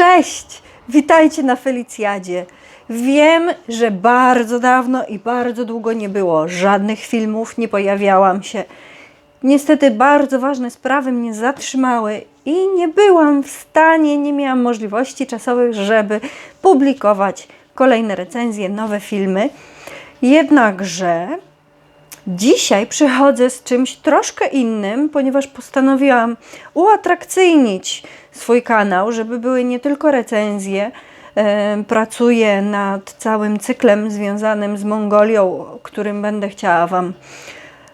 Cześć! Witajcie na Felicjadzie. Wiem, że bardzo dawno i bardzo długo nie było żadnych filmów, nie pojawiałam się. Niestety bardzo ważne sprawy mnie zatrzymały i nie byłam w stanie, nie miałam możliwości czasowych, żeby publikować kolejne recenzje, nowe filmy. Jednakże Dzisiaj przychodzę z czymś troszkę innym, ponieważ postanowiłam uatrakcyjnić swój kanał, żeby były nie tylko recenzje. E, Pracuję nad całym cyklem związanym z Mongolią, którym będę chciała Wam,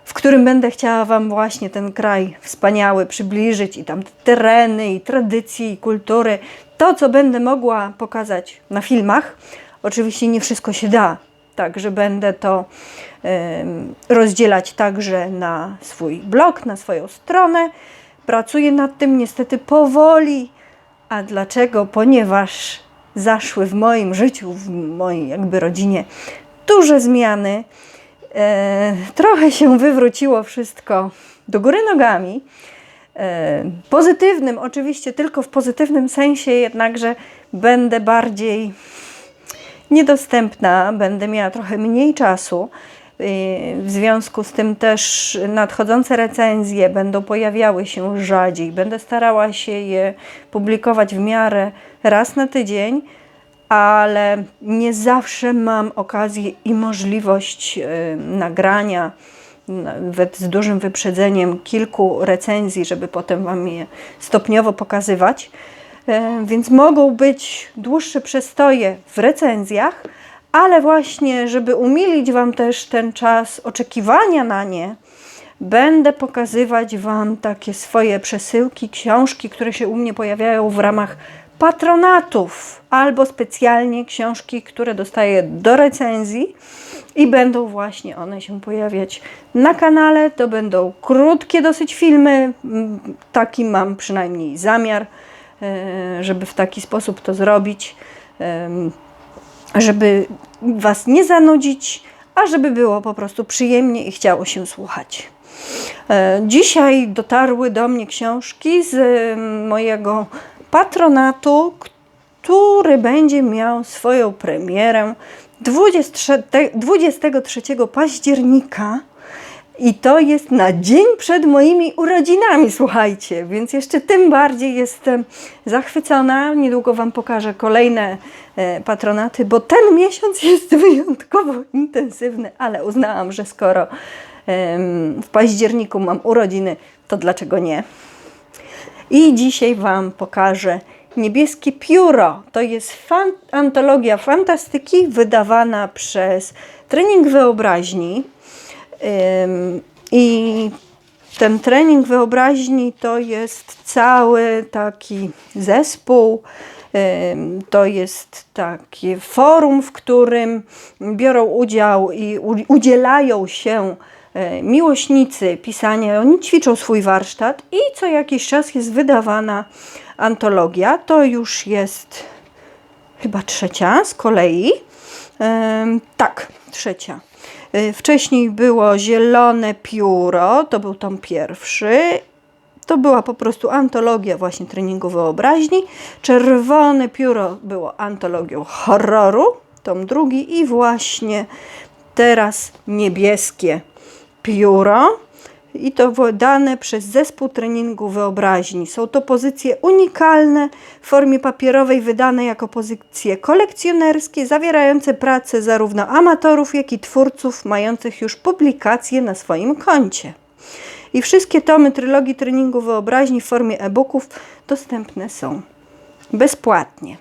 w którym będę chciała Wam właśnie ten kraj wspaniały przybliżyć i tam te tereny, i tradycje, i kultury. To, co będę mogła pokazać na filmach. Oczywiście nie wszystko się da, Także będę to rozdzielać także na swój blog, na swoją stronę. Pracuję nad tym niestety powoli. A dlaczego? Ponieważ zaszły w moim życiu, w mojej jakby rodzinie duże zmiany. E, trochę się wywróciło wszystko do góry nogami. E, pozytywnym, oczywiście tylko w pozytywnym sensie, jednakże będę bardziej niedostępna, będę miała trochę mniej czasu. Yy, W związku z tym też nadchodzące recenzje będą pojawiały się rzadziej. Będę starała się je publikować w miarę raz na tydzień, ale nie zawsze mam okazję i możliwość yy, nagrania nawet z dużym wyprzedzeniem kilku recenzji, żeby potem Wam je stopniowo pokazywać. Więc mogą być dłuższe przestoje w recenzjach, ale właśnie, żeby umilić Wam też ten czas oczekiwania na nie, będę pokazywać Wam takie swoje przesyłki, książki, które się u mnie pojawiają w ramach patronatów, albo specjalnie książki, które dostaję do recenzji. I będą właśnie one się pojawiać na kanale. To będą krótkie dosyć filmy, taki mam przynajmniej zamiar e, żeby w taki sposób to zrobić, żeby Was nie zanudzić, a żeby było po prostu przyjemnie i chciało się słuchać. E, Dzisiaj dotarły do mnie książki z em, mojego patronatu, który będzie miał swoją premierę 23, 23 października. I to jest na dzień przed moimi urodzinami, słuchajcie, więc jeszcze tym bardziej jestem zachwycona. Niedługo Wam pokażę kolejne e, patronaty, bo ten miesiąc jest wyjątkowo intensywny, ale uznałam, że skoro w październiku mam urodziny, to dlaczego nie? I dzisiaj Wam pokażę Niebieskie Pióro. To jest fan, antologia fantastyki wydawana przez Trening Wyobraźni. I ten trening wyobraźni to jest cały taki zespół. To jest takie forum, w którym biorą udział i udzielają się e, miłośnicy pisania. Oni ćwiczą swój warsztat i co jakiś czas jest wydawana antologia. To już jest chyba trzecia z kolei. Tak, trzecia. Y, Wcześniej było Zielone Pióro, to był tom pierwszy. To była po prostu antologia właśnie treningu wyobraźni. Czerwone Pióro było antologią horroru, tom drugi. I właśnie teraz Niebieskie Pióro. I to wydane przez zespół treningu wyobraźni. Są to pozycje unikalne w formie papierowej, wydane jako pozycje kolekcjonerskie, zawierające prace zarówno amatorów, jak i twórców mających już publikacje na swoim koncie. I wszystkie tomy trylogii treningu wyobraźni w formie e-booków dostępne są bezpłatnie.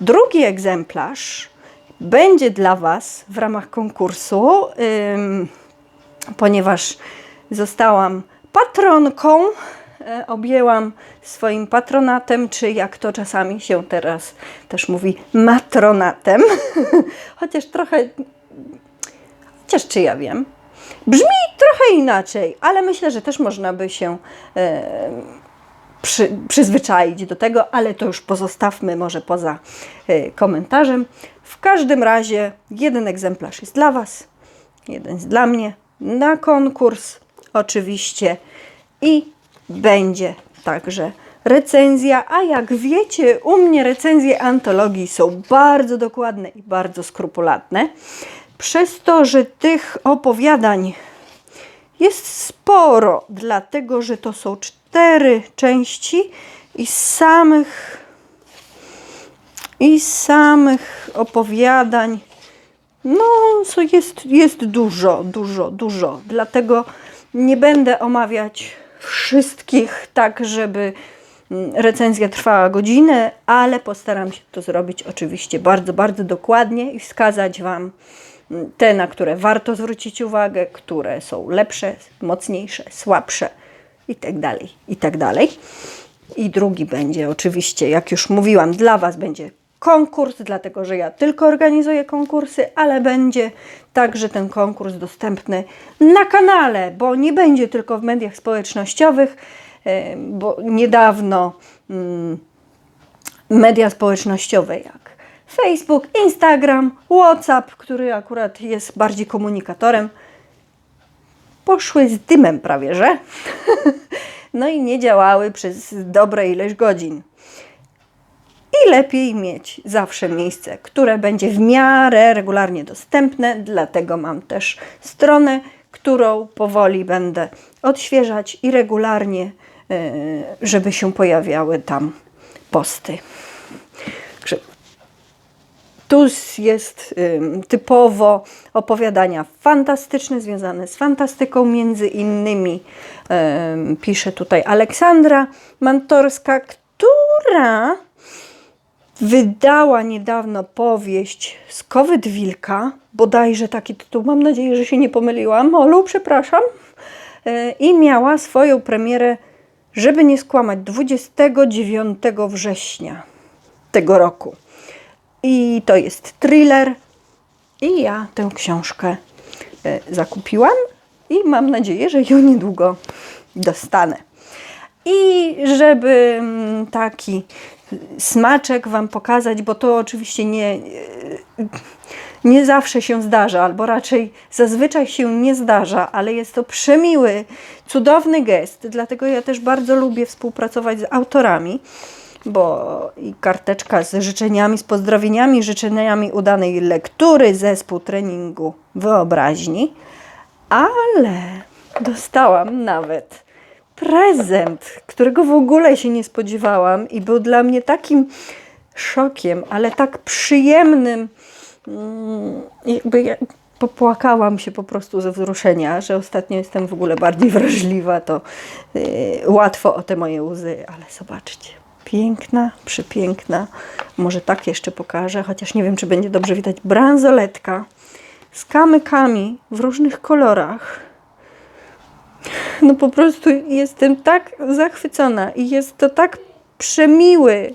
Drugi egzemplarz będzie dla Was w ramach konkursu, ym, ponieważ zostałam patronką, e, objęłam swoim patronatem, czy jak to czasami się teraz też mówi, matronatem. Chociaż trochę, chociaż czy ja wiem, brzmi trochę inaczej, ale myślę, że też można by się e, przy, przyzwyczaić do tego, ale to już pozostawmy może poza e, komentarzem. W każdym razie jeden egzemplarz jest dla Was, jeden jest dla mnie na konkurs oczywiście i będzie także recenzja, a jak wiecie, u mnie recenzje antologii są bardzo dokładne i bardzo skrupulatne. Przez to, że tych opowiadań jest sporo, dlatego że to są cztery części i z samych i samych opowiadań no, jest, jest dużo, dużo, dużo. Dlatego nie będę omawiać wszystkich tak, żeby mm, recenzja trwała godzinę, ale postaram się to zrobić oczywiście bardzo, bardzo dokładnie i wskazać Wam mm, te, na które warto zwrócić uwagę, które są lepsze, mocniejsze, słabsze i tak dalej, i tak. I drugi będzie oczywiście, jak już mówiłam, dla Was będzie konkurs, dlatego że ja tylko organizuję konkursy, ale będzie także ten konkurs dostępny na kanale, bo nie będzie tylko w mediach społecznościowych, e, bo niedawno mm, media społecznościowe jak Facebook, Instagram, WhatsApp, który akurat jest bardziej komunikatorem, poszły z dymem prawie, że. no i nie działały przez dobre ileś godzin. I lepiej mieć zawsze miejsce, które będzie w miarę regularnie dostępne, dlatego mam też stronę, którą powoli będę odświeżać i regularnie, e, żeby się pojawiały tam posty. Tu jest typowo opowiadania fantastyczne, związane z fantastyką, między innymi ym, pisze tutaj Aleksandra Mantorska, która wydała niedawno powieść Skowyt Wilka, bodajże taki tytuł, mam nadzieję, że się nie pomyliłam, Olu, przepraszam, Yy, i miała swoją premierę, żeby nie skłamać, 29 września tego roku. I to jest thriller. I ja tę książkę e, zakupiłam i mam nadzieję, że ją niedługo dostanę. I żeby mm, taki smaczek Wam pokazać, bo to oczywiście nie, nie zawsze się zdarza, albo raczej zazwyczaj się nie zdarza, ale jest to przemiły, cudowny gest. Dlatego ja też bardzo lubię współpracować z autorami bo i karteczka z życzeniami, z pozdrowieniami, życzeniami udanej lektury, zespół treningu wyobraźni, ale dostałam nawet prezent, którego w ogóle się nie spodziewałam i był dla mnie takim szokiem, ale tak przyjemnym, mm, jakby ja popłakałam się po prostu ze wzruszenia, że ostatnio jestem w ogóle bardziej wrażliwa, to yy, łatwo o te moje łzy, ale zobaczcie. Piękna, przepiękna. Może tak jeszcze pokażę, chociaż nie wiem, czy będzie dobrze widać. Bransoletka z kamykami w różnych kolorach. No po prostu jestem tak zachwycona i jest to tak przemiły,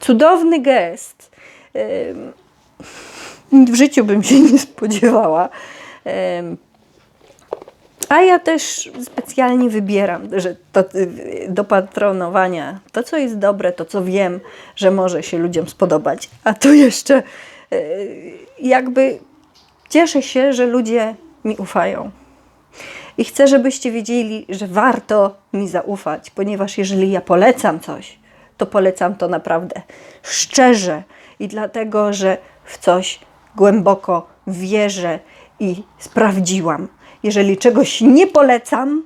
cudowny gest. W życiu bym się nie spodziewała. A ja też specjalnie wybieram, że to, y, do patronowania to, co jest dobre, to, co wiem, że może się ludziom spodobać. A tu jeszcze y, jakby cieszę się, że ludzie mi ufają. I chcę, żebyście wiedzieli, że warto mi zaufać, ponieważ jeżeli ja polecam coś, to polecam to naprawdę szczerze i dlatego, że w coś głęboko wierzę i sprawdziłam. Jeżeli czegoś nie polecam,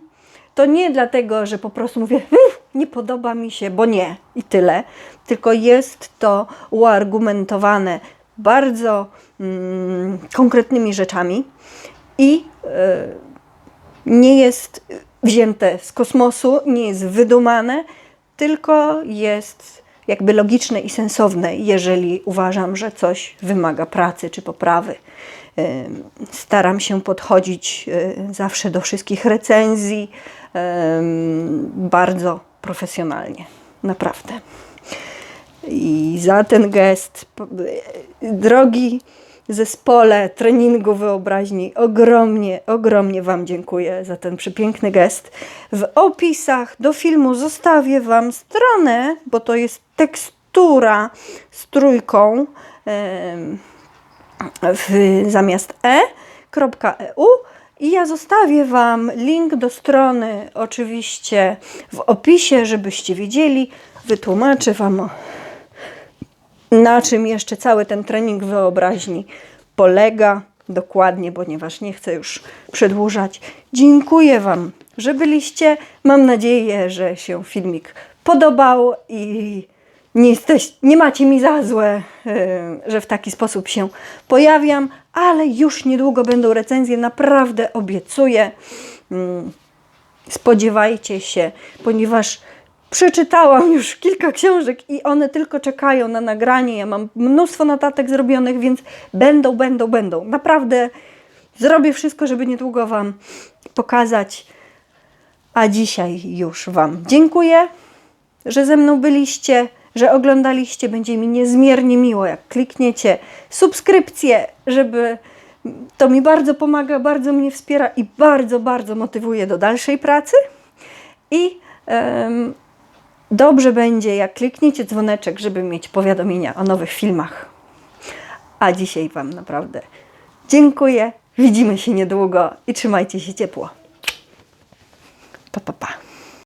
to nie dlatego, że po prostu mówię, "Uff, nie podoba mi się, bo nie i tyle, tylko jest to uargumentowane bardzo mm, konkretnymi rzeczami i e, nie jest wzięte z kosmosu, nie jest wydumane, tylko jest jakby logiczne i sensowne, jeżeli uważam, że coś wymaga pracy czy poprawy. Staram się podchodzić y, zawsze do wszystkich recenzji bardzo profesjonalnie, naprawdę. I za ten gest, y, drogi zespole treningu wyobraźni, ogromnie, ogromnie Wam dziękuję za ten przepiękny gest. W opisach do filmu zostawię Wam stronę, bo to jest tekstura z trójką w, zamiast e.eu I ja zostawię Wam link do strony, oczywiście w opisie, żebyście wiedzieli. Wytłumaczę Wam, na czym jeszcze cały ten trening wyobraźni polega dokładnie, ponieważ nie chcę już przedłużać. Dziękuję Wam, że byliście. Mam nadzieję, że się filmik podobał i nie, jesteś, nie macie mi za złe, e, że w taki sposób się pojawiam, ale już niedługo będą recenzje, naprawdę obiecuję. Mm, Spodziewajcie się, ponieważ przeczytałam już kilka książek i one tylko czekają na nagranie. Ja mam mnóstwo notatek zrobionych, więc będą, będą, będą. Naprawdę zrobię wszystko, żeby niedługo Wam pokazać. A dzisiaj już Wam dziękuję, że ze mną byliście, że oglądaliście. Będzie mi niezmiernie miło, jak klikniecie subskrypcję, żeby to mi bardzo pomaga, bardzo mnie wspiera i bardzo, bardzo motywuje do dalszej pracy. I em, dobrze będzie, jak klikniecie dzwoneczek, żeby mieć powiadomienia o nowych filmach. A dzisiaj Wam naprawdę dziękuję. Widzimy się niedługo i trzymajcie się ciepło. Pa, pa, pa.